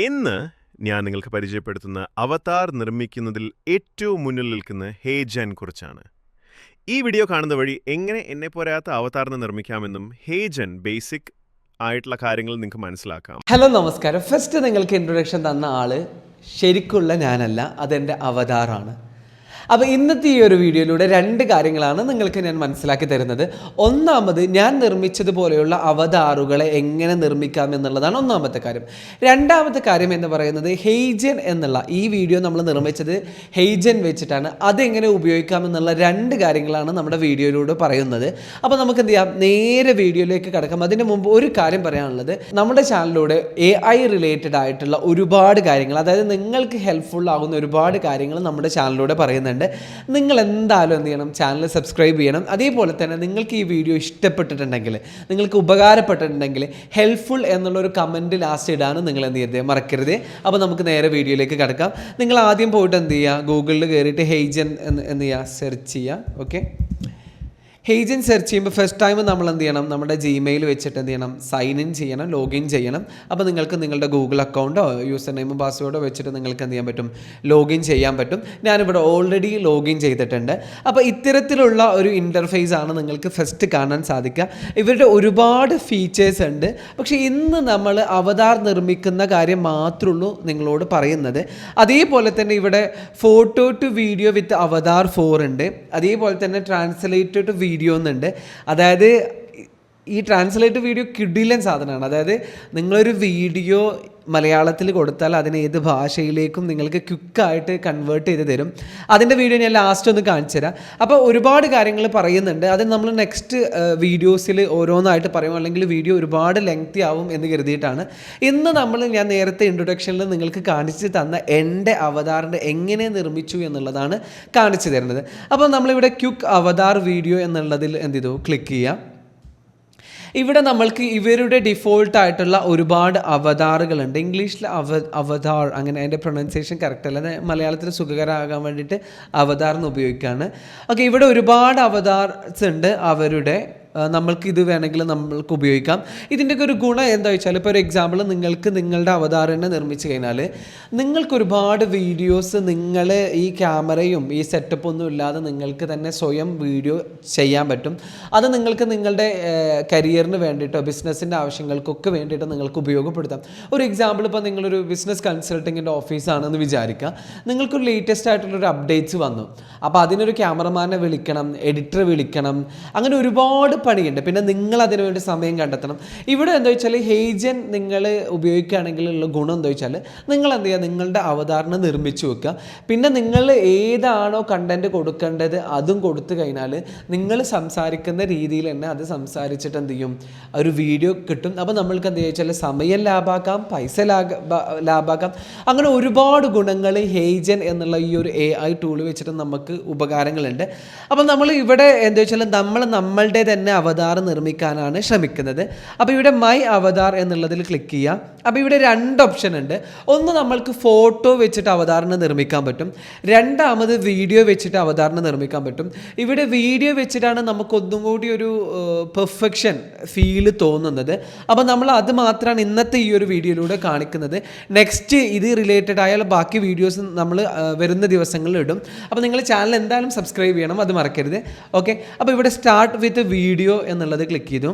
ഇന്ന് ഞാൻ നിങ്ങൾക്ക് പരിചയപ്പെടുത്തുന്ന അവതാർ നിർമ്മിക്കുന്നതിൽ ഏറ്റവും മുന്നിൽ നിൽക്കുന്ന ഹേജൻ കുറിച്ചാണ്. ഈ വീഡിയോ കാണുന്ന വഴി എങ്ങനെ എന്നെ പോരാത്ത അവതാറിനെ നിർമ്മിക്കാമെന്നും ഹേജൻ ബേസിക് ആയിട്ടുള്ള കാര്യങ്ങൾ നിങ്ങൾക്ക് മനസ്സിലാക്കാം. ഹലോ നമസ്കാരം. ഫസ്റ്റ് നിങ്ങൾക്ക് ഇൻട്രൊഡക്ഷൻ തന്ന ആൾ ശരിക്കുള്ള ഞാനല്ല അതെന്റെ അവതാറാണ്. അപ്പോൾ ഇന്നത്തെ ഈ ഒരു വീഡിയോയിലൂടെ രണ്ട് കാര്യങ്ങളാണ് നിങ്ങൾക്ക് ഞാൻ മനസ്സിലാക്കി തരുന്നത്. ഒന്നാമത് ഞാൻ നിർമ്മിച്ചതുപോലെയുള്ള അവതാറുകളെ എങ്ങനെ നിർമ്മിക്കാം എന്നുള്ളതാണ് ഒന്നാമത്തെ കാര്യം. രണ്ടാമത്തെ കാര്യം എന്ന് പറയുന്നത് ഹെയ്ജൻ എന്നുള്ള ഈ വീഡിയോ നമ്മൾ നിർമ്മിച്ചത് ഹെയ്ജൻ വെച്ചിട്ടാണ്. അതെങ്ങനെ ഉപയോഗിക്കാം എന്നുള്ള രണ്ട് കാര്യങ്ങളാണ് നമ്മുടെ വീഡിയോയിലൂടെ പറയുന്നത്. അപ്പോൾ നമുക്ക് എന്ത് ചെയ്യാം? നേരെ വീഡിയോയിലേക്ക് കടക്കാം. അതിന് മുമ്പ് ഒരു കാര്യം പറയാനുള്ളത്. നമ്മുടെ ചാനലിലൂടെ എ ഐ റിലേറ്റഡ് ആയിട്ടുള്ള ഒരുപാട് കാര്യങ്ങൾ അതായത് നിങ്ങൾക്ക് ഹെൽപ്ഫുൾ ആകുന്ന ഒരുപാട് കാര്യങ്ങൾ നമ്മുടെ ചാനലിലൂടെ പറയുന്നുണ്ട് നിങ്ങൾ എന്തായാലും എന്ത് ചെയ്യണം? ചാനൽ സബ്സ്ക്രൈബ് ചെയ്യണം. അതേപോലെ തന്നെ നിങ്ങൾക്ക് ഈ വീഡിയോ ഇഷ്ടപ്പെട്ടിട്ടുണ്ടെങ്കിൽ നിങ്ങൾക്ക് ഉപകാരപ്പെട്ടിട്ടുണ്ടെങ്കിൽ ഹെൽപ്ഫുൾ എന്നുള്ള ഒരു കമന്റ് ലാസ്റ്റ് ഇടാനും നിങ്ങൾ എന്ത് ചെയ്യരുത്. മറക്കരുത്. അപ്പോൾ നമുക്ക് നേരെ വീഡിയോയിലേക്ക് കിടക്കാം. നിങ്ങൾ ആദ്യം പോയിട്ട് എന്ത് ചെയ്യുക? ഗൂഗിളിൽ കയറിയിട്ട് ഹെയ്ജൻ എന്ന് ചെയ്യുക? സെർച്ച് ചെയ്യുക. ഓക്കെ ഹേജൻ സെർച്ച് ചെയ്യുമ്പോൾ ഫസ്റ്റ് ടൈം നമ്മൾ എന്ത് ചെയ്യണം? നമ്മുടെ ജിമെയിൽ വെച്ചിട്ട് എന്ത് ചെയ്യണം? സൈൻ ഇൻ ചെയ്യണം ലോഗിൻ ചെയ്യണം. അപ്പോൾ നിങ്ങൾക്ക് നിങ്ങളുടെ ഗൂഗിൾ അക്കൗണ്ടോ യൂസർ നെയിമും പാസ്വേഡോ വെച്ചിട്ട് നിങ്ങൾക്ക് എന്ത് ചെയ്യാൻ പറ്റും? ലോഗിൻ ചെയ്യാൻ പറ്റും. ഞാനിവിടെ ഓൾറെഡി ലോഗിൻ ചെയ്തിട്ടുണ്ട്. അപ്പോൾ ഇത്തരത്തിലുള്ള ഒരു ഇന്റർഫേസ് ആണ് നിങ്ങൾക്ക് ഫസ്റ്റ് കാണാൻ സാധിക്കുക. ഇവരുടെ ഒരുപാട് ഫീച്ചേഴ്സ് ഉണ്ട്. പക്ഷേ ഇന്ന് നമ്മൾ അവതാർ നിർമ്മിക്കുന്ന കാര്യം മാത്രമേ ഉള്ളൂ നിങ്ങളോട് പറയുന്നത്. അതേപോലെ തന്നെ ഇവിടെ photo to video with avatar four ഉണ്ട്. അതേപോലെ തന്നെ ട്രാൻസ്ലേറ്റ് ടു വീഡിയോ എന്നുണ്ട് അതായത് ഈ ട്രാൻസ്ലേറ്റ് വീഡിയോ കിഡിലൻ സാധനമാണ്. അതായത് നിങ്ങളൊരു വീഡിയോ മലയാളത്തിൽ കൊടുത്താൽ അതിനെ ഏത് ഭാഷയിലേക്കും നിങ്ങൾക്ക് ക്വിക്കായിട്ട് കൺവേർട്ട് ചെയ്ത് തരും. അതിന്റെ വീഡിയോ ഞാൻ ലാസ്റ്റ് ഒന്ന് കാണിച്ചു തരാം. അപ്പോൾ ഒരുപാട് കാര്യങ്ങൾ പറയുന്നുണ്ട്. അത് നമ്മൾ നെക്സ്റ്റ് വീഡിയോസിൽ ഓരോന്നായിട്ട് പറയും. അല്ലെങ്കിൽ വീഡിയോ ഒരുപാട് ലെങ്തി ആവും എന്ന് കരുതിയിട്ടാണ്. ഇന്ന് നമ്മൾ ഞാൻ നേരത്തെ ഇൻട്രൊഡക്ഷനിൽ നിങ്ങൾക്ക് കാണിച്ചു തന്ന എന്റെ അവതാറിന്റെ എങ്ങനെ നിർമ്മിച്ചു എന്നുള്ളതാണ് കാണിച്ചു തരുന്നത്. അപ്പോൾ നമ്മളിവിടെ ക്യുക്ക് അവതാർ വീഡിയോ എന്നുള്ളതിൽ എന്ത് ചെയ്തു? ക്ലിക്ക് ചെയ്യാം. ഇവിടെ നമ്മൾക്ക് ഇവരുടെ ഡിഫോൾട്ട് ആയിട്ടുള്ള ഒരുപാട് അവതാറുകളുണ്ട്. ഇംഗ്ലീഷിൽ അവ അവതാർ അങ്ങനെ അതിന്റെ പ്രൊണൗൺസിയേഷൻ കറക്റ്റ് അല്ല. മലയാളത്തിൽ സുഖകരമാകാൻ വേണ്ടിയിട്ട് അവതാർ എന്ന് ഉപയോഗിക്കുകയാണ് ഓക്കെ ഇവിടെ ഒരുപാട് അവതാർസ് ഉണ്ട് അവരുടെ നമ്മൾക്ക് ഇത് വേണമെങ്കിൽ നമ്മൾക്ക് ഉപയോഗിക്കാം. ഇതിന്റെയൊക്കെ ഒരു ഗുണം എന്താ വെച്ചാൽ ഇപ്പോൾ ഒരു എക്സാമ്പിൾ നിങ്ങൾക്ക് നിങ്ങളുടെ അവതാരണ നിർമ്മിച്ചു കഴിഞ്ഞാൽ നിങ്ങൾക്ക് ഒരുപാട് വീഡിയോസ് നിങ്ങൾ ഈ ക്യാമറയും ഈ സെറ്റപ്പൊന്നും ഇല്ലാതെ നിങ്ങൾക്ക് തന്നെ സ്വയം വീഡിയോ ചെയ്യാൻ പറ്റും. അത് നിങ്ങൾക്ക് നിങ്ങളുടെ കരിയറിന് വേണ്ടിയിട്ടോ ബിസിനസ്സിന്റെ ആവശ്യങ്ങൾക്കൊക്കെ വേണ്ടിയിട്ട് നിങ്ങൾക്ക് ഉപയോഗപ്പെടുത്താം. ഒരു എക്സാമ്പിൾ ഇപ്പോൾ നിങ്ങളൊരു ബിസിനസ് കൺസൾട്ടിങ്ങിന്റെ ഓഫീസാണെന്ന് വിചാരിക്കുക. നിങ്ങൾക്കൊരു ലേറ്റസ്റ്റ് ആയിട്ടുള്ളൊരു അപ്ഡേറ്റ്സ് വന്നു. അപ്പോൾ അതിനൊരു ക്യാമറമാനെ വിളിക്കണം എഡിറ്റർ വിളിക്കണം. അങ്ങനെ ഒരുപാട് പണിയുണ്ട്. പിന്നെ നിങ്ങൾ അതിനു വേണ്ടി സമയം കണ്ടെത്തണം. ഇവിടെ എന്താ വെച്ചാൽ ഹേജൻ നിങ്ങൾ ഉപയോഗിക്കുകയാണെങ്കിൽ ഉള്ള ഗുണം എന്താ വെച്ചാൽ നിങ്ങൾ എന്ത് ചെയ്യുക? നിങ്ങളുടെ അവതാരണ നിർമ്മിച്ചു വെക്കുക. പിന്നെ നിങ്ങൾ ഏതാണോ കണ്ടന്റ് കൊടുക്കേണ്ടത് അതും കൊടുത്തു കഴിഞ്ഞാൽ നിങ്ങൾ സംസാരിക്കുന്ന രീതിയിൽ തന്നെ അത് സംസാരിച്ചിട്ട് എന്ത് ചെയ്യും? ഒരു വീഡിയോ കിട്ടും. അപ്പോൾ നമ്മൾക്ക് എന്ത് വെച്ചാൽ സമയം ലാഭാക്കാം പൈസ ലാഭ ലാഭാക്കാം. അങ്ങനെ ഒരുപാട് ഗുണങ്ങൾ ഹേജൻ എന്നുള്ള ഈ ഒരു എ ഐ ടൂൾ വെച്ചിട്ട് നമുക്ക് ഉപകാരങ്ങളുണ്ട്. അപ്പം നമ്മൾ ഇവിടെ എന്താ വെച്ചാൽ നമ്മൾ നമ്മളുടെ തന്നെ അവതാർ നിർമ്മിക്കാനാണ് ശ്രമിക്കുന്നത്. അപ്പോൾ ഇവിടെ മൈ അവതാർ എന്നുള്ളതിൽ ക്ലിക്ക് ചെയ്യുക അപ്പോൾ ഇവിടെ രണ്ട് ഓപ്ഷൻ ഉണ്ട്. ഒന്ന് നമ്മൾക്ക് ഫോട്ടോ വെച്ചിട്ട് അവതാറിനെ നിർമ്മിക്കാൻ പറ്റും. രണ്ടാമത് വീഡിയോ വെച്ചിട്ട് അവതാറിനെ നിർമ്മിക്കാൻ പറ്റും. ഇവിടെ വീഡിയോ വെച്ചിട്ടാണ് നമുക്ക് ഒന്നും കൂടി ഒരു പെർഫെക്ഷൻ ഫീൽ തോന്നുന്നത്. അപ്പോൾ നമ്മൾ അത് മാത്രമാണ് ഇന്നത്തെ ഈ ഒരു വീഡിയോയിലൂടെ കാണിക്കുന്നത്. നെക്സ്റ്റ് ഇത് റിലേറ്റഡ് ആയാൽ ബാക്കി വീഡിയോസ് നമ്മൾ വരുന്ന ദിവസങ്ങളിൽ ഇടും. അപ്പോൾ നിങ്ങൾ ചാനൽ എന്തായാലും സബ്സ്ക്രൈബ് ചെയ്യണം. അത് മറക്കരുത്. ഓക്കെ അപ്പോൾ ഇവിടെ സ്റ്റാർട്ട് വിത്ത് വീഡിയോ എന്നുള്ളത് ക്ലിക്ക് ചെയ്തു.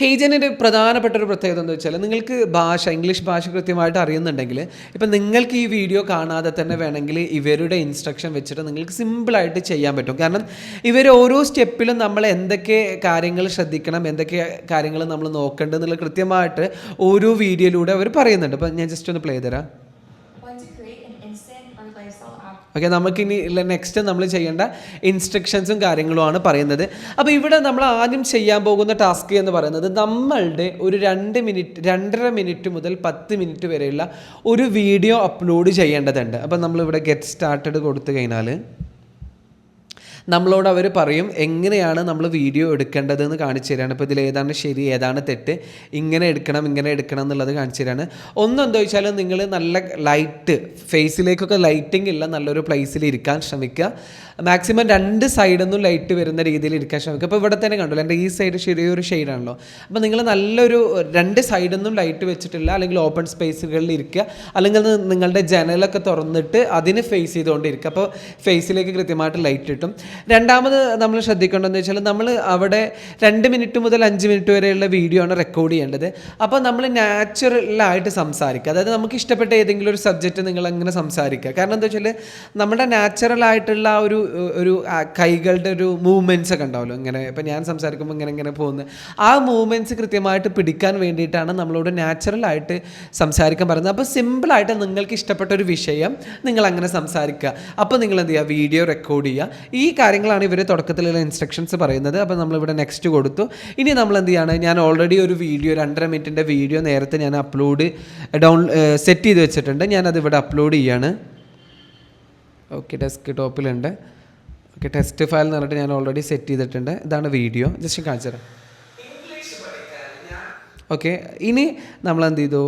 ഹേജനിന്റെ പ്രധാനപ്പെട്ട ഒരു പ്രത്യേകത എന്താ വെച്ചാൽ നിങ്ങൾക്ക് ഭാഷ ഇംഗ്ലീഷ് ഭാഷ കൃത്യമായിട്ട് അറിയുന്നുണ്ടെങ്കിൽ ഇപ്പം നിങ്ങൾക്ക് ഈ വീഡിയോ കാണാതെ തന്നെ വേണമെങ്കിൽ ഇവരുടെ ഇൻസ്ട്രക്ഷൻ വെച്ചിട്ട് നിങ്ങൾക്ക് സിമ്പിളായിട്ട് ചെയ്യാൻ പറ്റും. കാരണം ഇവർ ഓരോ സ്റ്റെപ്പിലും നമ്മൾ എന്തൊക്കെ കാര്യങ്ങൾ ശ്രദ്ധിക്കണം എന്തൊക്കെ കാര്യങ്ങൾ നമ്മൾ നോക്കേണ്ടതെന്നുള്ള കൃത്യമായിട്ട് ഓരോ വീഡിയോയിലൂടെ അവർ പറയുന്നുണ്ട്. അപ്പം ഞാൻ ജസ്റ്റ് ഒന്ന് പ്ലേ തരാം ഓക്കെ നമുക്കിനി നെക്സ്റ്റ് നമ്മൾ ചെയ്യേണ്ട ഇൻസ്ട്രക്ഷൻസും കാര്യങ്ങളുമാണ് പറയുന്നത്. അപ്പോൾ ഇവിടെ നമ്മൾ ആദ്യം ചെയ്യാൻ പോകുന്ന ടാസ്ക് എന്ന് പറയുന്നത് നമ്മളുടെ ഒരു രണ്ട് മിനിറ്റ് രണ്ടര മിനിറ്റ് മുതൽ പത്ത് മിനിറ്റ് വരെയുള്ള ഒരു വീഡിയോ അപ്ലോഡ് ചെയ്യേണ്ടതുണ്ട്. അപ്പോൾ നമ്മളിവിടെ ഗെറ്റ് സ്റ്റാർട്ടഡ് കൊടുത്തു കഴിഞ്ഞാൽ നമ്മളോട് അവർ പറയും എങ്ങനെയാണ് നമ്മൾ വീഡിയോ എടുക്കേണ്ടതെന്ന് കാണിച്ചു തരാണ്. ഇപ്പോൾ ഇതിൽ ഏതാണ് ശരി ഏതാണ് തെറ്റ്? ഇങ്ങനെ എടുക്കണം ഇങ്ങനെ എടുക്കണം എന്നുള്ളത് കാണിച്ചു തരാണ്. ഒന്നെന്താ വെച്ചാൽ നിങ്ങൾ നല്ല ലൈറ്റ് ഫേസിലേക്കൊക്കെ ലൈറ്റിംഗ് ഇല്ല നല്ലൊരു പ്ലേസിൽ ഇരിക്കാൻ ശ്രമിക്കുക. മാക്സിമം രണ്ട് സൈഡിൽ നിന്നും ലൈറ്റ് വരുന്ന രീതിയിൽ ഇരിക്കാൻ ശ്രമിക്കുക. അപ്പോൾ ഇവിടെ തന്നെ കണ്ടല്ലോ എന്റെ ഈ സൈഡ് ചെറിയൊരു ഷെയ്ഡാണല്ലോ അപ്പോൾ നിങ്ങൾ നല്ലൊരു രണ്ട് സൈഡിൽ നിന്നും ലൈറ്റ് വെച്ചിട്ടില്ല അല്ലെങ്കിൽ ഓപ്പൺ സ്പേസുകളിൽ ഇരിക്കുക അല്ലെങ്കിൽ നിങ്ങളുടെ ജനലൊക്കെ തുറന്നിട്ട് അതിന് ഫേസ് ചെയ്തുകൊണ്ടിരിക്കുക. അപ്പോൾ ഫേസിലേക്ക് കൃത്യമായിട്ട് ലൈറ്റ് കിട്ടും. രണ്ടാമത് നമ്മൾ ശ്രദ്ധിക്കേണ്ടതെന്ന് വെച്ചാൽ നമ്മൾ അവിടെ രണ്ട് മിനിറ്റ് മുതൽ അഞ്ച് മിനിറ്റ് വരെയുള്ള വീഡിയോ ആണ് റെക്കോർഡ് ചെയ്യേണ്ടത്. അപ്പോൾ നമ്മൾ നാച്ചുറലായിട്ട് സംസാരിക്കുക. അതായത് നമുക്ക് ഇഷ്ടപ്പെട്ട ഏതെങ്കിലും ഒരു സബ്ജക്റ്റ് നിങ്ങൾ അങ്ങനെ സംസാരിക്കുക. കാരണം എന്താ വെച്ചാൽ നമ്മുടെ നാച്ചുറലായിട്ടുള്ള ഒരു ഒരു കൈകളുടെ ഒരു മൂവ്മെന്റ്സ് ഒക്കെ ഉണ്ടാവുമല്ലോ ഇങ്ങനെ ഇപ്പം ഞാൻ സംസാരിക്കുമ്പോൾ ഇങ്ങനെ ഇങ്ങനെ പോകുന്നത് ആ മൂവ്മെന്റ്സ് കൃത്യമായിട്ട് പിടിക്കാൻ വേണ്ടിയിട്ടാണ് നമ്മളോട് നാച്ചുറലായിട്ട് സംസാരിക്കാൻ പറയുന്നത്. അപ്പോൾ സിമ്പിളായിട്ട് നിങ്ങൾക്ക് ഇഷ്ടപ്പെട്ട ഒരു വിഷയം നിങ്ങൾ അങ്ങനെ സംസാരിക്കുക. അപ്പോൾ നിങ്ങൾ എന്ത് ചെയ്യുക? വീഡിയോ റെക്കോർഡ് ചെയ്യുക. ഈ കാര്യങ്ങളാണ് ഇവർ തുടക്കത്തിലുള്ള ഇൻസ്ട്രക്ഷൻസ് പറയുന്നത്. അപ്പോൾ നമ്മളിവിടെ നെക്സ്റ്റ് കൊടുത്തു. ഇനി നമ്മൾ എന്ത് ചെയ്യാണ് ഞാൻ ഓൾറെഡി ഒരു വീഡിയോ രണ്ടര മിനിറ്റിന്റെ വീഡിയോ നേരത്തെ ഞാൻ അപ്ലോഡ് ഡൗൺ സെറ്റ് ചെയ്ത് വെച്ചിട്ടുണ്ട്. ഞാനത് ഇവിടെ അപ്ലോഡ് ചെയ്യാണ്. ഓക്കെ ഡെസ്ക് ടോപ്പിലുണ്ട്. ഓക്കെ ടെസ്റ്റ് ഫയൽ എന്ന് പറഞ്ഞിട്ട് ഞാൻ ഓൾറെഡി സെറ്റ് ചെയ്തിട്ടുണ്ട്. ഇതാണ് വീഡിയോ ജസ്റ്റ് കാണിച്ചു ഓക്കെ ഇനി നമ്മൾ എന്ത് ചെയ്തു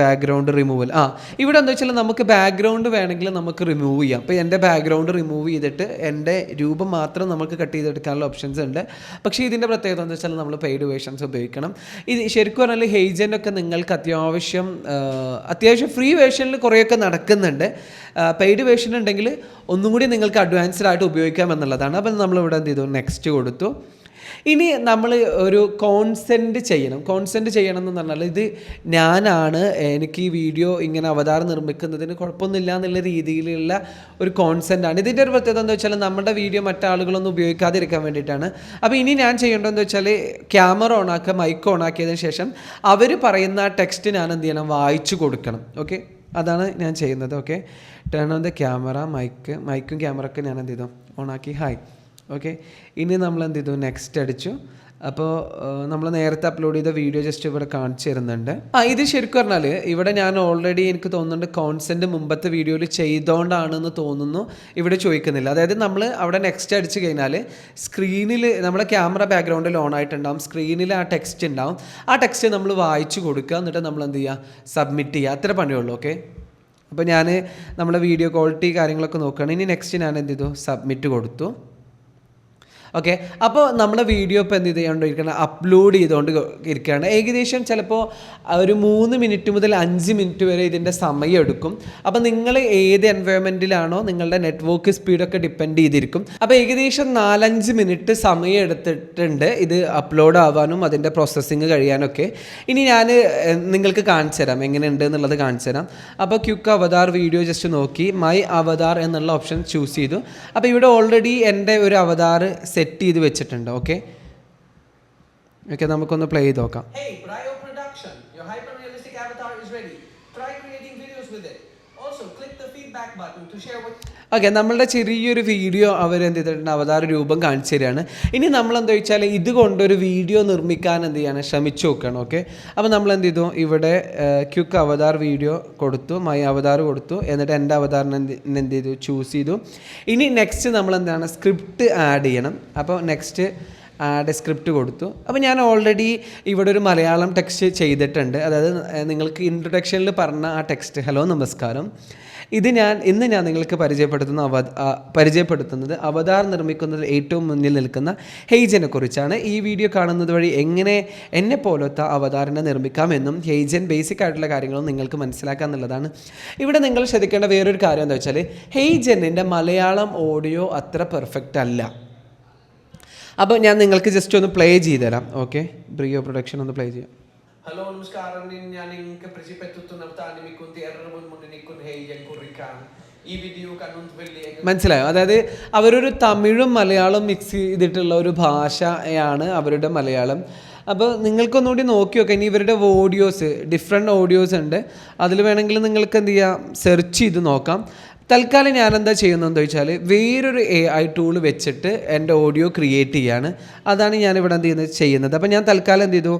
ബാക്ക്ഗ്രൗണ്ട് റിമൂവൽ ആ ഇവിടെ എന്താ വെച്ചാൽ നമുക്ക് ബാക്ക്ഗ്രൗണ്ട് വേണമെങ്കിൽ നമുക്ക് റിമൂവ് ചെയ്യാം. അപ്പോൾ എന്റെ ബാക്ക്ഗ്രൗണ്ട് റിമൂവ് ചെയ്തിട്ട് എന്റെ രൂപം മാത്രം നമുക്ക് കട്ട് ചെയ്തെടുക്കാനുള്ള ഓപ്ഷൻസ് ഉണ്ട്. പക്ഷേ ഇതിന്റെ പ്രത്യേകത എന്താ വെച്ചാൽ നമ്മൾ പെയ്ഡ് വേർഷൻസ് ഉപയോഗിക്കണം. ഇത് ശരിക്കും പറഞ്ഞാൽ ഹെയ്ജന്റൊക്കെ നിങ്ങൾക്ക് അത്യാവശ്യം അത്യാവശ്യം ഫ്രീ വേർഷനിൽ കുറേയൊക്കെ നടക്കുന്നുണ്ട്. പെയ്ഡ് വേർഷൻ ഉണ്ടെങ്കിൽ ഒന്നും കൂടി നിങ്ങൾക്ക് അഡ്വാൻസ്ഡ് ആയിട്ട് ഉപയോഗിക്കാം എന്നുള്ളതാണ്. അപ്പം നമ്മളിവിടെ എന്ത് ചെയ്തു? നെക്സ്റ്റ് കൊടുത്തു. ഇനി നമ്മൾ ഒരു കോൺസെന്റ് ചെയ്യണം. കോൺസെന്റ് ചെയ്യണം എന്ന് പറഞ്ഞാൽ ഇത് ഞാനാണ് എനിക്ക് ഈ വീഡിയോ ഇങ്ങനെ അവതാരം നിർമ്മിക്കുന്നതിന് കുഴപ്പമൊന്നുമില്ല എന്നുള്ള രീതിയിലുള്ള ഒരു കോൺസെന്റാണ് ഇതിന്റെ ഒരു പ്രത്യേകത എന്താ വെച്ചാൽ നമ്മുടെ വീഡിയോ മറ്റാളുകളൊന്നും ഉപയോഗിക്കാതിരിക്കാൻ വേണ്ടിയിട്ടാണ്. അപ്പോൾ ഇനി ഞാൻ ചെയ്യേണ്ടതെന്ന് വെച്ചാൽ ക്യാമറ ഓൺ ആക്കുക മൈക്ക് ഓൺ ആക്കിയതിന് ശേഷം അവർ പറയുന്ന ടെക്സ്റ്റ് ഞാൻ എന്ത് ചെയ്യണം? വായിച്ചു കൊടുക്കണം. ഓക്കെ അതാണ് ഞാൻ ചെയ്യുന്നത്. Okay turn on the camera mic മൈക്കും ക്യാമറയൊക്കെ ഞാൻ എന്ത് ചെയ്തു? ഓണാക്കി ഹായ് ഓക്കെ ഇനി നമ്മൾ എന്ത് ചെയ്തു നെക്സ്റ്റ് അടിച്ചു അപ്പോൾ നമ്മൾ നേരത്തെ അപ്ലോഡ് ചെയ്ത വീഡിയോ ജസ്റ്റ് ഇവിടെ കാണിച്ചു തരുന്നുണ്ട്. ആ ഇത് ശരിക്കും പറഞ്ഞാൽ ഇവിടെ ഞാൻ ഓൾറെഡി എനിക്ക് തോന്നുന്നുണ്ട് കോൺസെന്റ് മുമ്പത്തെ വീഡിയോയിൽ ചെയ്തുകൊണ്ടാണെന്ന് തോന്നുന്നു ഇവിടെ ചോദിക്കുന്നില്ല. അതായത് നമ്മൾ അവിടെ നെക്സ്റ്റ് അടിച്ചു കഴിഞ്ഞാൽ സ്ക്രീനിൽ നമ്മുടെ ക്യാമറ ബാക്ക്ഗ്രൗണ്ടിൽ ഓൺ ആയിട്ടുണ്ടാവും. സ്ക്രീനിൽ ആ ടെക്സ്റ്റ് ഉണ്ടാവും ആ ടെക്സ്റ്റ് നമ്മൾ വായിച്ചു കൊടുക്കുക. എന്നിട്ട് നമ്മൾ എന്ത് ചെയ്യുക സബ്മിറ്റ് ചെയ്യുക അത്ര പണിയുള്ളൂ ഓക്കെ അപ്പോൾ ഞാൻ നമ്മുടെ വീഡിയോ ക്വാളിറ്റി കാര്യങ്ങളൊക്കെ നോക്കുകയാണ്. ഇനി നെക്സ്റ്റ് ഞാൻ എന്ത് ചെയ്തു സബ്മിറ്റ് കൊടുത്തു. ഓക്കെ അപ്പോൾ നമ്മുടെ വീഡിയോ ഇപ്പോൾ എന്ത് ചെയ്തുകൊണ്ടിരിക്കണം അപ്ലോഡ് ചെയ്തുകൊണ്ട് ഇരിക്കുകയാണ് ഏകദേശം ചിലപ്പോൾ ഒരു മൂന്ന് മിനിറ്റ് മുതൽ അഞ്ച് മിനിറ്റ് വരെ ഇതിന്റെ സമയം എടുക്കും. അപ്പോൾ നിങ്ങൾ ഏത് എൻവയോൺമെന്റിലാണോ നിങ്ങളുടെ നെറ്റ്വർക്ക് സ്പീഡൊക്കെ ഡിപ്പെൻഡ് ചെയ്തിരിക്കും. അപ്പോൾ ഏകദേശം നാലഞ്ച് മിനിറ്റ് സമയം എടുത്തിട്ടുണ്ട് ഇത് അപ്ലോഡ് ആവാനും അതിന്റെ പ്രോസസ്സിങ് കഴിയാനൊക്കെ. ഇനി ഞാൻ നിങ്ങൾക്ക് കാണിച്ചു തരാം. എങ്ങനെയുണ്ട് എന്നുള്ളത് കാണിച്ചു തരാം. അപ്പോൾ ക്യുക്ക് അവതാർ വീഡിയോ ജസ്റ്റ് നോക്കി. മൈ അവതാർ എന്നുള്ള ഓപ്ഷൻ ചൂസ് ചെയ്തു. അപ്പോൾ ഇവിടെ ഓൾറെഡി എന്റെ ഒരു അവതാർ സെറ്റ് ചെയ്ത് വെച്ചിട്ടുണ്ട് ഓക്കെ ഓക്കെ നമുക്കൊന്ന് പ്ലേ ചെയ്ത് നോക്കാം. ഓക്കെ നമ്മളുടെ ചെറിയൊരു വീഡിയോ അവർ എന്ത് ചെയ്തിട്ടുണ്ട് അവതാര രൂപം കാണിച്ചു തരികയാണ് ഇനി നമ്മൾ എന്താ വെച്ചാൽ ഇതുകൊണ്ടൊരു വീഡിയോ നിർമ്മിക്കാൻ എന്ത് ചെയ്യാണ്? ശ്രമിച്ചു നോക്കണം ഓക്കെ അപ്പോൾ നമ്മൾ എന്ത് ചെയ്തു ഇവിടെ ക്യുക്ക് അവതാർ വീഡിയോ കൊടുത്തു മൈ അവതാർ കൊടുത്തു. എന്നിട്ട് എന്റെ അവതാറിനെ എന്ത് ചെയ്തു ചൂസ് ചെയ്തു. ഇനി നെക്സ്റ്റ് നമ്മൾ എന്താണ് സ്ക്രിപ്റ്റ് ആഡ് ചെയ്യണം. അപ്പോൾ നെക്സ്റ്റ് ആഡ് സ്ക്രിപ്റ്റ് കൊടുത്തു. അപ്പോൾ ഞാൻ ഓൾറെഡി ഇവിടെ ഒരു മലയാളം ടെക്സ്റ്റ് ചെയ്തിട്ടുണ്ട്. അതായത് നിങ്ങൾക്ക് ഇൻട്രൊഡക്ഷനിൽ പറഞ്ഞ ആ ടെക്സ്റ്റ് ഹലോ നമസ്കാരം. ഇത് ഞാൻ ഇന്ന് ഞാൻ നിങ്ങൾക്ക് പരിചയപ്പെടുത്തുന്ന അവ പരിചയപ്പെടുത്തുന്നത് അവതാർ നിർമ്മിക്കുന്നതിൽ ഏറ്റവും മുന്നിൽ നിൽക്കുന്ന ഹെയ്ജനെ കുറിച്ചാണ്. ഈ വീഡിയോ കാണുന്നത് വഴി എങ്ങനെ എന്നെ പോലത്തെ അവതാറിനെ നിർമ്മിക്കാമെന്നും ഹെയ്ജൻ ബേസിക് ആയിട്ടുള്ള കാര്യങ്ങളും നിങ്ങൾക്ക് മനസ്സിലാക്കാം എന്നുള്ളതാണ്. ഇവിടെ നിങ്ങൾ ശ്രദ്ധിക്കേണ്ട വേറൊരു കാര്യം എന്താ വെച്ചാൽ ഹെയ്ജനിന്റെ മലയാളം ഓഡിയോ അത്ര പെർഫെക്റ്റ് അല്ല. അപ്പോൾ ഞാൻ നിങ്ങൾക്ക് ജസ്റ്റ് ഒന്ന് പ്ലേ ചെയ്തുതരാം. ഓക്കെ ബ്രിയോ പ്രൊഡക്ഷൻ ഒന്ന് പ്ലേ ചെയ്യാം. Hello, നമസ്കാരം ഞാൻ നിങ്ങൾക്ക് കുറിക്കാൻ ഈ വീഡിയോ മനസ്സിലായോ അതായത് അവരൊരു തമിഴും മലയാളം മിക്സ് ചെയ്തിട്ടുള്ള ഒരു ഭാഷയാണ് അവരുടെ മലയാളം അപ്പോൾ നിങ്ങൾക്കൊന്നുകൂടി നോക്കി നോക്കാം ഇനി ഇവരുടെ ഓഡിയോസ് ഡിഫറെന്റ് ഓഡിയോസ് ഉണ്ട് അതിൽ വേണമെങ്കിൽ നിങ്ങൾക്ക് എന്ത് ചെയ്യാം സെർച്ച് ചെയ്ത് നോക്കാം തൽക്കാലം ഞാൻ എന്താ ചെയ്യുന്നതെന്ന് ചോദിച്ചാൽ വേറൊരു എ ഐ ടൂൾ വെച്ചിട്ട് എന്റെ ഓഡിയോ ക്രിയേറ്റ് ചെയ്യാണ്. അതാണ് ഞാൻ ഇവിടെ എന്ത് ചെയ്യുന്നത് ചെയ്യുന്നത്. അപ്പോൾ ഞാൻ തൽക്കാലം എന്ത് ചെയ്തു?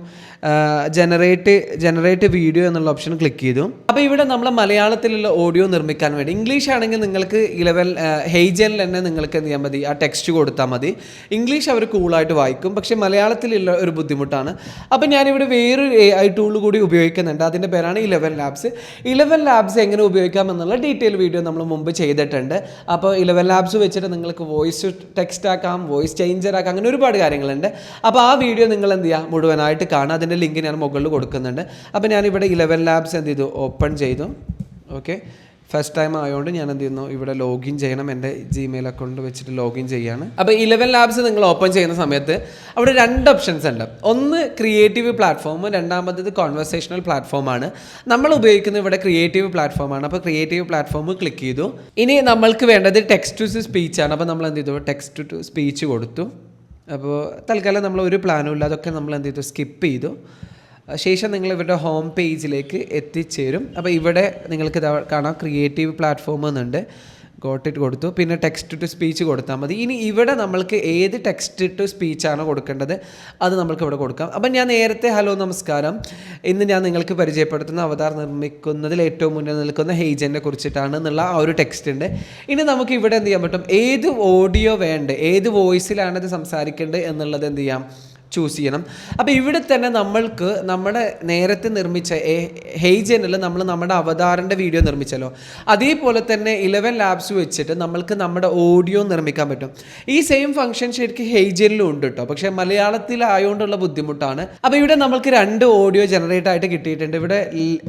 ജനറേറ്റ് ജനറേറ്റ് വീഡിയോ എന്നുള്ള ഓപ്ഷൻ ക്ലിക്ക് ചെയ്തു. അപ്പോൾ ഇവിടെ നമ്മൾ മലയാളത്തിലുള്ള ഓഡിയോ നിർമ്മിക്കാൻ വേണ്ടി ഇംഗ്ലീഷ് ആണെങ്കിൽ നിങ്ങൾക്ക് ഇലവൻ ഹെയ്ജനിൽ തന്നെ നിങ്ങൾക്ക് എന്ത് ചെയ്യാൻ മതി? ആ ടെക്സ്റ്റ് കൊടുത്താൽ മതി. ഇംഗ്ലീഷ് അവർ കൂളായിട്ട് വായിക്കും പക്ഷേ മലയാളത്തിലുള്ള ഒരു ബുദ്ധിമുട്ടാണ്. അപ്പോൾ ഞാനിവിടെ വേറൊരു എ ഐ ടൂൾ കൂടി ഉപയോഗിക്കുന്നുണ്ട്. അതിന്റെ പേരാണ് ഇലവൻ ലാബ്സ്. ഇലവൻ ലാബ്സ് എങ്ങനെ ഉപയോഗിക്കാം എന്നുള്ള ഡീറ്റെയിൽ വീഡിയോ നമ്മൾ മുമ്പ് ചെയ്തിട്ടുണ്ട്. അപ്പോൾ ഇലവൻ ലാബ്സ് വെച്ചിട്ട് നിങ്ങൾക്ക് വോയിസ് ടെക്സ്റ്റ് ആക്കാം വോയിസ് ചേഞ്ചർ ആക്കാം അങ്ങനെ ഒരുപാട് കാര്യങ്ങളുണ്ട്. അപ്പോൾ ആ വീഡിയോ നിങ്ങൾ എന്ത് ചെയ്യുക? മുഴുവനായിട്ട് കാണുക. അതിന്റെ ലിങ്ക് ഞാൻ മുകളിൽ കൊടുക്കുന്നുണ്ട്. അപ്പോൾ ഞാനിവിടെ ഇലവൻ ലാബ്സ് എന്ത് ചെയ്തു? ഓപ്പൺ ചെയ്തു. ഓക്കെ. ഫസ്റ്റ് ടൈം ആയതുകൊണ്ട് ഞാൻ എന്ത് ചെയ്യുന്നു ഇവിടെ ലോഗിൻ ചെയ്യണം എന്റെ ജിമെയിൽ അക്കൗണ്ട് വെച്ചിട്ട് ലോഗിൻ ചെയ്യാണ്. അപ്പോൾ ഇലവൻ ലാബ്സ് നിങ്ങൾ ഓപ്പൺ ചെയ്യുന്ന സമയത്ത് അവിടെ രണ്ട് ഓപ്ഷൻസ് ഉണ്ട്. ഒന്ന് ക്രിയേറ്റീവ് പ്ലാറ്റ്ഫോം രണ്ടാമത്തേത് കോൺവെർസേഷണൽ പ്ലാറ്റ്ഫോമാണ് നമ്മൾ ഉപയോഗിക്കുന്നത് ഇവിടെ ക്രിയേറ്റീവ് പ്ലാറ്റ്ഫോമാണ് അപ്പോൾ ക്രിയേറ്റീവ് പ്ലാറ്റ്ഫോം ക്ലിക്ക് ചെയ്തു. ഇനി നമ്മൾക്ക് വേണ്ടത് ടെക്സ്റ്റ് ടു സ്പീച്ച് ആണ്. അപ്പോൾ നമ്മൾ എന്ത് ചെയ്തു? ടെക്സ്റ്റ് ടു സ്പീച്ച് കൊടുത്തു. അപ്പോൾ തൽക്കാലം നമ്മൾ ഒരു പ്ലാനും ഇല്ല. അതൊക്കെ നമ്മൾ എന്ത് ചെയ്തു? സ്കിപ്പ് ചെയ്തു. ശേഷം നിങ്ങൾ ഇവരുടെ ഹോം പേജിലേക്ക് എത്തിച്ചേരും. അപ്പോൾ ഇവിടെ നിങ്ങൾക്ക് കാണാം ക്രിയേറ്റീവ് പ്ലാറ്റ്ഫോം എന്നുണ്ട്. ഗോട്ടിട്ട് കൊടുത്തു. പിന്നെ ടെക്സ്റ്റ് ടു സ്പീച്ച് കൊടുത്താൽ മതി. ഇനി ഇവിടെ നമ്മൾക്ക് ഏത് ടെക്സ്റ്റ് ടു സ്പീച്ചാണ് കൊടുക്കേണ്ടത് അത് നമ്മൾക്ക് ഇവിടെ കൊടുക്കാം. അപ്പം ഞാൻ നേരത്തെ ഹലോ നമസ്കാരം. ഇന്ന് ഞാൻ നിങ്ങൾക്ക് പരിചയപ്പെടുത്തുന്ന അവതാർ നിർമ്മിക്കുന്നതിൽ ഏറ്റവും മുന്നിൽ നിൽക്കുന്ന ഹെയ്ജനെ കുറിച്ചിട്ടാണ് എന്നുള്ള ആ ഒരു ടെക്സ്റ്റ് ഉണ്ട്. ഇനി നമുക്ക് ഇവിടെ എന്ത് ചെയ്യാൻ പറ്റും? ഏത് ഓഡിയോ വേണ്ട? ഏത് വോയിസിലാണ് ഇത് സംസാരിക്കേണ്ടത് എന്നുള്ളത് എന്ത് ചെയ്യാം? ചൂസ് ചെയ്യണം. അപ്പോൾ ഇവിടെ തന്നെ നമ്മൾക്ക് നമ്മുടെ നേരത്തെ നിർമ്മിച്ച ഹെയ്ജനിൽ നമ്മൾ നമ്മുടെ അവതാറിന്റെ വീഡിയോ നിർമ്മിച്ചല്ലോ. അതേപോലെ തന്നെ ഇലവൻ ലാബ്സ് വെച്ചിട്ട് നമ്മൾക്ക് നമ്മുടെ ഓഡിയോ നിർമ്മിക്കാൻ പറ്റും. ഈ സെയിം ഫംഗ്ഷൻ ശരിക്കും ഹെയ്ജനിലും ഉണ്ട് കേട്ടോ. പക്ഷേ മലയാളത്തിലായതുകൊണ്ടുള്ള ബുദ്ധിമുട്ടാണ്. അപ്പോൾ ഇവിടെ നമ്മൾക്ക് രണ്ട് ഓഡിയോ ജനറേറ്റ് ആയിട്ട് കിട്ടിയിട്ടുണ്ട്. ഇവിടെ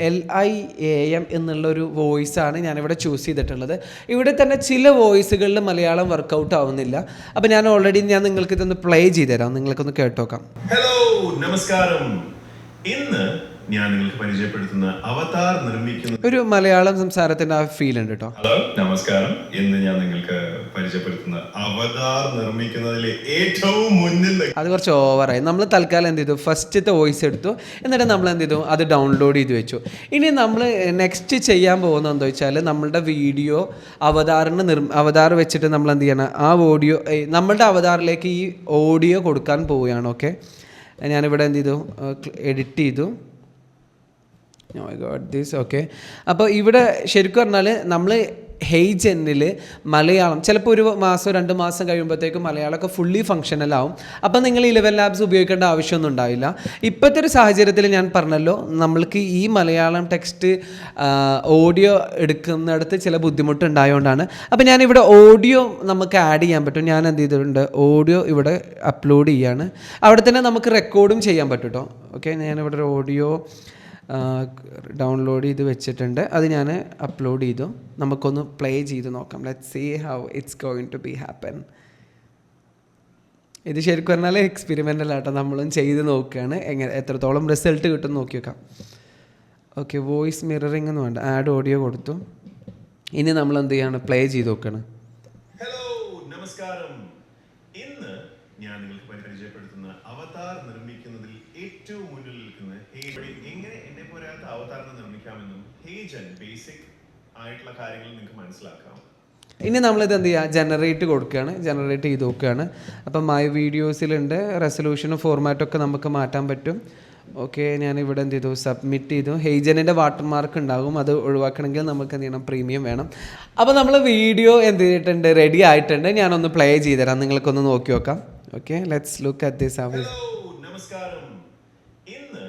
എൽ ഐ എ എം എന്നുള്ളൊരു വോയിസ് ആണ് ഞാനിവിടെ ചൂസ് ചെയ്തിട്ടുള്ളത്. ഇവിടെ തന്നെ ചില വോയിസുകളിൽ മലയാളം വർക്കൗട്ട് ആവുന്നില്ല. അപ്പോൾ ഞാൻ ഓൾറെഡി ഞാൻ നിങ്ങൾക്ക് ഇതൊന്ന് പ്ലേ ചെയ്ത് തരാം നിങ്ങൾക്കൊന്ന് കേട്ടോക്കാം ഹലോ നമസ്കാരം. ഇന്ന് ഞാൻ നിങ്ങൾക്ക് പരിചയപ്പെടുത്തുന്ന അവതാർ നിർമ്മിക്കുന്ന ഒരു മലയാളം സംസാരത്തിന്റെ ആ ഫീൽ ഉണ്ട് കേട്ടോ ഹലോ നമസ്കാരം. ഇന്ന് ഞാൻ നിങ്ങൾക്ക് പരിചയപ്പെടുത്തുന്ന അവതാർ നിർമ്മിക്കുന്നതിലെ ഏറ്റവും മുന്നിൽ അത് കുറച്ച് ഓവറായി നമ്മൾ തൽക്കാലം എന്ത് ചെയ്തു? ഫസ്റ്റത്തെ വോയിസ് എടുത്തു. എന്നിട്ട് നമ്മൾ എന്ത് ചെയ്തു? അത് ഡൗൺലോഡ് ചെയ്ത് വെച്ചു. ഇനി നമ്മൾ നെക്സ്റ്റ് ചെയ്യാൻ പോകുന്നത് എന്താ വെച്ചാൽ നമ്മളുടെ വീഡിയോ അവതാറിന് നിർ അവതാർ വെച്ചിട്ട് നമ്മൾ എന്ത് ചെയ്യണം? ആ ഓഡിയോ നമ്മളുടെ അവതാറിലേക്ക് ഈ ഓഡിയോ കൊടുക്കാൻ പോവുകയാണ് ഓക്കെ ഞാനിവിടെ എന്ത് ചെയ്തു? എഡിറ്റ് ചെയ്തു. ദിസ് ഓക്കെ അപ്പോൾ ഇവിടെ ശരിക്കും പറഞ്ഞാൽ നമ്മൾ ഹെയ്ജനിൽ മലയാളം ചിലപ്പോൾ ഒരു മാസം രണ്ട് മാസം കഴിയുമ്പോഴത്തേക്കും മലയാളമൊക്കെ ഫുള്ളി ഫങ്ഷനൽ ആവും. അപ്പോൾ നിങ്ങൾ ഇലവൻ ലാബ്സ് ഉപയോഗിക്കേണ്ട ആവശ്യമൊന്നും ഉണ്ടാവില്ല. ഇപ്പോഴത്തെ ഒരു സാഹചര്യത്തിൽ ഞാൻ പറഞ്ഞല്ലോ നമ്മൾക്ക് ഈ മലയാളം ടെക്സ്റ്റ് ഓഡിയോ എടുക്കുന്നിടത്ത് ചില ബുദ്ധിമുട്ടുണ്ടായതുകൊണ്ടാണ് അപ്പോൾ ഞാനിവിടെ ഓഡിയോ നമുക്ക് ആഡ് ചെയ്യാൻ പറ്റും. ഞാൻ എന്ത് ചെയ്തിട്ടുണ്ട്? ഓഡിയോ ഇവിടെ അപ്ലോഡ് ചെയ്യാണ്. അവിടെ തന്നെ നമുക്ക് റെക്കോർഡും ചെയ്യാൻ പറ്റും കേട്ടോ ഓക്കെ ഞാനിവിടെ ഓഡിയോ ഡൗൺലോഡ് ചെയ്ത് വെച്ചിട്ടുണ്ട്. അത് ഞാൻ അപ്ലോഡ് ചെയ്തു. നമുക്കൊന്ന് പ്ലേ ചെയ്ത് നോക്കാം. Let see how it's going to be happen ഇത് ശരിക്കും പറഞ്ഞാൽ എക്സ്പെരിമെന്റൽ ആട്ടോ. നമ്മളും ചെയ്ത് നോക്കുകയാണ് എങ്ങനെ എത്രത്തോളം റിസൾട്ട് കിട്ടും നോക്കി വെക്കാം. ഓക്കെ വോയിസ് മിററിംഗ് എന്ന് വേണ്ട. ആഡ് ഓഡിയോ കൊടുത്തു. ഇനി നമ്മൾ എന്ത് ചെയ്യാണ്? പ്ലേ ചെയ്ത് നോക്കുകയാണ് ഹലോ നമസ്കാരം ഇന്ന് ഞാൻ നിങ്ങൾക്ക് പരിചയപ്പെടുത്തുന്ന അവതാർ നിർമ്മിക്കുന്നതിൽ ഏറ്റവും മുന്നിൽ നിൽക്കുന്ന ഹേജ് വഴി എങ്ങനെ എന്നെ പോരാത്ത അവതാറിനെ നിർമ്മിക്കാമെന്നും ഹേജൻ ബേസിക് ആയിട്ടുള്ള കാര്യങ്ങൾ നിങ്ങൾക്ക് മനസ്സിലാക്കാം. ഇനി നമ്മളിത് എന്ത് ചെയ്യുക ജനറേറ്റ് കൊടുക്കുകയാണ്. ജനറേറ്റ് ചെയ്ത് നോക്കുകയാണ്. അപ്പം മൈ വീഡിയോസിലുണ്ട് റെസൊല്യൂഷനും ഫോർമാറ്റും ഒക്കെ നമുക്ക് മാറ്റാൻ പറ്റും. ഓക്കെ ഞാൻ ഇവിടെ എന്ത് ചെയ്തു? സബ്മിറ്റ് ചെയ്തു. ഹെയ്ജനിന്റെ വാട്ടർമാർക്ക് ഉണ്ടാകും. അത് ഒഴിവാക്കണമെങ്കിൽ നമുക്ക് എന്ത് ചെയ്യണം? പ്രീമിയം വേണം. അപ്പോൾ നമ്മൾ വീഡിയോ എന്ത് ചെയ്തിട്ടുണ്ട്? റെഡി ആയിട്ടുണ്ട്. ഞാനൊന്ന് പ്ലേ ചെയ്തുതരാം. നിങ്ങൾക്കൊന്ന് നോക്കി നോക്കാം. Okay let's look at this നമസ്കാരം ഇന്ന്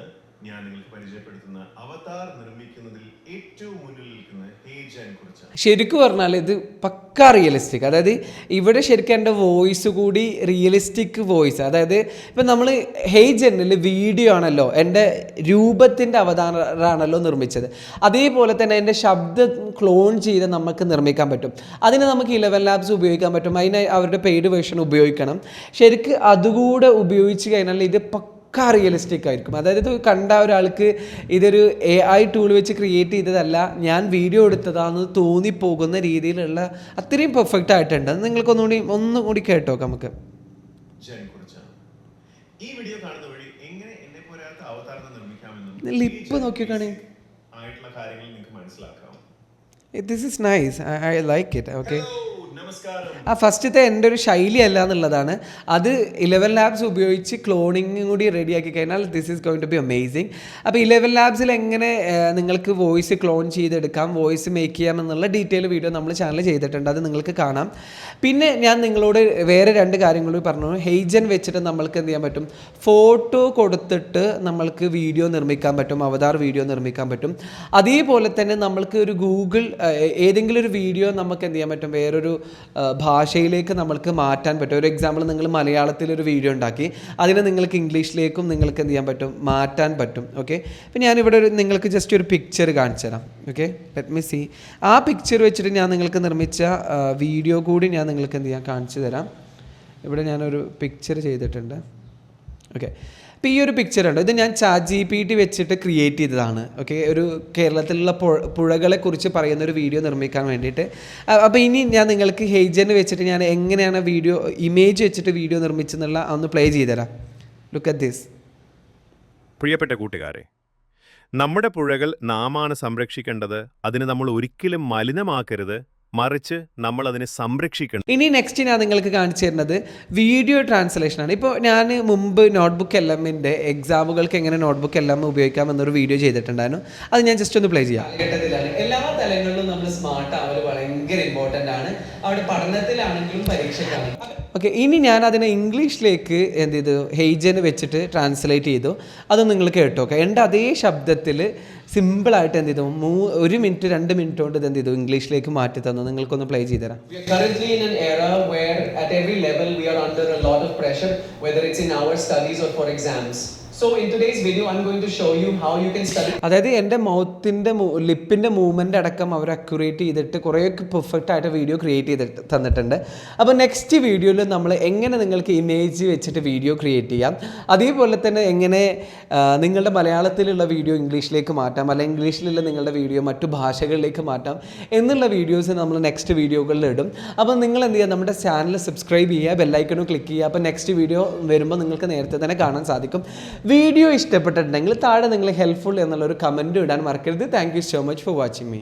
ഞാൻ നിങ്ങൾക്ക് പരിചയപ്പെടുത്തുന്ന അവതാർ നിർമ്മിക്കുന്നതിൽ ഏറ്റവും മുന്നിൽ നിൽക്കുന്ന ഹേജനെ കുറിച്ചാണ് ശരിക്കും പറഞ്ഞാൽ ഇത് പക്ക റിയലിസ്റ്റിക് അതായത് ഇവിടെ ശരിക്കും എന്റെ വോയിസ് കൂടി റിയലിസ്റ്റിക് വോയിസ് അതായത് ഇപ്പം നമ്മൾ ഹെയ് ജെന്നിൽ വീഡിയോ ആണല്ലോ എന്റെ രൂപത്തിന്റെ അവതാരമാണല്ലോ നിർമ്മിച്ചത്. അതേപോലെ തന്നെ എന്റെ ശബ്ദം ക്ലോൺ ചെയ്ത് നമുക്ക് നിർമ്മിക്കാൻ പറ്റും. അതിന് നമുക്ക് ഇലവൻ ലാബ്സ് ഉപയോഗിക്കാൻ പറ്റും. അതിന് അവരുടെ പെയ്ഡ് വേർഷൻ ഉപയോഗിക്കണം. ശരിക്കും അതുകൂടെ ഉപയോഗിച്ച് കഴിഞ്ഞാൽ ഇത് പക്ക പക്ക റിയലിസ്റ്റിക് ആയിരിക്കും. അതായത് ഇത് കണ്ട ഒരാൾക്ക് ഇതൊരു എ ഐ ടൂൾ വെച്ച് ക്രിയേറ്റ് ചെയ്തതല്ല ഞാൻ വീഡിയോ എടുത്തതാണെന്ന് തോന്നിപ്പോകുന്ന രീതിയിലുള്ള അത്രയും പെർഫെക്റ്റ് ആയിട്ടുണ്ട്. അത് നിങ്ങൾക്കൊന്നുകൂടി ഒന്നും കൂടി കേട്ടോ നമുക്ക്. ഈ വീഡിയോ കാണുന്ന വഴി എങ്ങനെ എന്നെ പോരാത്ത അവതാറിനെ നിർമ്മിക്കാമെന്നും ലിപ്പ് നോക്കി കാണി ആയിട്ടുള്ള കാര്യങ്ങൾ നിങ്ങൾക്ക് മനസ്സിലാക്കാം. This is nice I like it okay ആ ഫസ്റ്റത്തെ എന്റെ ഒരു ശൈലി അല്ല എന്നുള്ളതാണ്. അത് ഇലവൻ ലാബ്സ് ഉപയോഗിച്ച് ക്ലോണിങ്ങും കൂടി റെഡിയാക്കി കഴിഞ്ഞാൽ this is going to be amazing അപ്പോൾ ഇലവൻ ലാബ്സിൽ എങ്ങനെ നിങ്ങൾക്ക് വോയിസ് ക്ലോൺ ചെയ്തെടുക്കാം വോയിസ് മേക്ക് ചെയ്യാം എന്നുള്ള ഡീറ്റെയിൽ വീഡിയോ നമ്മൾ ചാനൽ ചെയ്തിട്ടുണ്ട്. അത് നിങ്ങൾക്ക് കാണാം. പിന്നെ ഞാൻ നിങ്ങളോട് വേറെ രണ്ട് കാര്യങ്ങൾ കൂടി പറഞ്ഞു. ഹെയ്ജൻ വെച്ചിട്ട് നമ്മൾക്ക് എന്ത് ചെയ്യാൻ പറ്റും? ഫോട്ടോ കൊടുത്തിട്ട് നമ്മൾക്ക് വീഡിയോ നിർമ്മിക്കാൻ പറ്റും അവതാർ വീഡിയോ നിർമ്മിക്കാൻ പറ്റും. അതേപോലെ തന്നെ നമ്മൾക്ക് ഒരു ഗൂഗിൾ ഏതെങ്കിലും ഒരു വീഡിയോ നമുക്ക് എന്ത് ചെയ്യാൻ പറ്റും? വേറൊരു ഭാഷയിലേക്ക് നമ്മൾക്ക് മാറ്റാൻ പറ്റും. ഒരു എക്സാമ്പിൾ നിങ്ങൾ മലയാളത്തിൽ ഒരു വീഡിയോ ഉണ്ടാക്കി. അതിനെ നിങ്ങൾക്ക് ഇംഗ്ലീഷിലേക്കും നിങ്ങൾക്ക് എന്ത് ചെയ്യാൻ പറ്റും? മാറ്റാൻ പറ്റും. ഓക്കെ ഇപ്പം ഞാനിവിടെ ഒരു നിങ്ങൾക്ക് ജസ്റ്റ് ഒരു പിക്ചർ കാണിച്ചു തരാം. ഓക്കെ ലെറ്റ് മീ സി ആ പിക്ചർ വെച്ചിട്ട് ഞാൻ നിങ്ങൾക്ക് നിർമ്മിച്ച വീഡിയോ കൂടി ഞാൻ നിങ്ങൾക്ക് എന്ത് ചെയ്യാം? കാണിച്ചു തരാം. ഇവിടെ ഞാനൊരു പിക്ചർ ചെയ്തിട്ടുണ്ട്. ഓക്കെ അപ്പോൾ ഈ ഒരു പിക്ചർ ഉണ്ട് ഇത് ഞാൻ ചാറ്റ് ജി പി ടി വെച്ചിട്ട് ക്രിയേറ്റ് ചെയ്തതാണ്. ഓക്കെ ഒരു കേരളത്തിലുള്ള പുഴ പുഴകളെ കുറിച്ച് പറയുന്ന ഒരു വീഡിയോ നിർമ്മിക്കാൻ വേണ്ടിയിട്ട്. അപ്പോൾ ഇനി ഞാൻ നിങ്ങൾക്ക് ഹെയ്ജന് വെച്ചിട്ട് ഞാൻ എങ്ങനെയാണ് വീഡിയോ ഇമേജ് വെച്ചിട്ട് വീഡിയോ നിർമ്മിച്ചെന്നുള്ള ഒന്ന് പ്ലേ ചെയ്തുതരാം. ലുക്ക് അറ്റ് ദിസ് പ്രിയപ്പെട്ട കൂട്ടുകാരെ നമ്മുടെ പുഴകൾ നാമാണ് സംരക്ഷിക്കേണ്ടത്. അതിനെ നമ്മൾ ഒരിക്കലും മലിനമാക്കരുത്. മറിച്ച് നമ്മൾ അതിനെ സംരക്ഷിക്കണം. ഇനി നെക്സ്റ്റ് ഞാൻ നിങ്ങൾക്ക് കാണിച്ചു തരുന്നത് വീഡിയോ ട്രാൻസ്ലേഷൻ ആണ്. ഇപ്പോൾ ഞാൻ മുമ്പ് നോട്ട്ബുക്ക് എൽ എമ്മിന്റെ എക്സാമുകൾക്ക് എങ്ങനെ നോട്ട്ബുക്ക് എൽ എം ഉപയോഗിക്കാം എന്നൊരു വീഡിയോ ചെയ്തിട്ടുണ്ടായിരുന്നു. അത് ഞാൻ ജസ്റ്റ് ഒന്ന് പ്ലേ ചെയ്യാം. എല്ലാ തലങ്ങളിലും നമ്മൾ സ്മാർട്ട് ആവൽ ഭയങ്കര ഇമ്പോർട്ടന്റ് ആണ്. അവിടെ പഠനത്തിലാണെങ്കിലും പരീക്ഷയ്ക്കാണെങ്കിലും ഓക്കെ ഇനി ഞാൻ അതിനെ ഇംഗ്ലീഷിലേക്ക് എന്ത് ചെയ്തു? ഹെയ്ജന് വെച്ചിട്ട് ട്രാൻസ്ലേറ്റ് ചെയ്തു. അത് നിങ്ങൾ കേട്ടോ ഓക്കെ എന്റെ അതേ ശബ്ദത്തിൽ സിമ്പിളായിട്ട് എന്ത് ചെയ്തു? മൂ ഒരു മിനിറ്റ് രണ്ട് മിനിറ്റ് കൊണ്ട് ഇത് എന്ത് ചെയ്തു? ഇംഗ്ലീഷിലേക്ക് മാറ്റി തന്നു. നിങ്ങൾക്കൊന്ന് പ്ലേ ചെയ്ത് തരാം. So in today's video, I'm going to show you how you can study. അതായത് എന്റെ മൗത്തിന്റെ ലിപ്പിന്റെ മൂവ്മെന്റ് അടക്കം അവർ അക്യുറേറ്റ് ചെയ്തിട്ട് കുറേയൊക്കെ പെർഫെക്റ്റ് ആയിട്ട് വീഡിയോ ക്രിയേറ്റ് ചെയ്ത് തന്നിട്ടുണ്ട്. അപ്പോൾ നെക്സ്റ്റ് വീഡിയോയിൽ നമ്മൾ എങ്ങനെ നിങ്ങൾക്ക് ഇമേജ് വെച്ചിട്ട് വീഡിയോ ക്രിയേറ്റ് ചെയ്യാം. അതേപോലെ തന്നെ എങ്ങനെ നിങ്ങളുടെ മലയാളത്തിലുള്ള വീഡിയോ ഇംഗ്ലീഷിലേക്ക് മാറ്റാം. അല്ലെങ്കിൽ ഇംഗ്ലീഷിലുള്ള നിങ്ങളുടെ വീഡിയോ മറ്റു ഭാഷകളിലേക്ക് മാറ്റാം എന്നുള്ള വീഡിയോസ് നമ്മൾ നെക്സ്റ്റ് വീഡിയോകളിൽ ഇടും. അപ്പോൾ നിങ്ങൾ എന്ത് ചെയ്യുക നമ്മുടെ ചാനൽ സബ്സ്ക്രൈബ് ചെയ്യുക ബെല്ലൈക്കണും ക്ലിക്ക് ചെയ്യുക. അപ്പോൾ നെക്സ്റ്റ് വീഡിയോ വരുമ്പോൾ നിങ്ങൾക്ക് നേരത്തെ തന്നെ കാണാൻ സാധിക്കും. വീഡിയോ ഇഷ്ടപ്പെട്ടിട്ടുണ്ടെങ്കിൽ താഴെ നിങ്ങൾ ഹെൽപ്ഫുൾ എന്നുള്ളൊരു കമന്റ് ഇടാൻ മറക്കരുത്. Thank you so much for watching me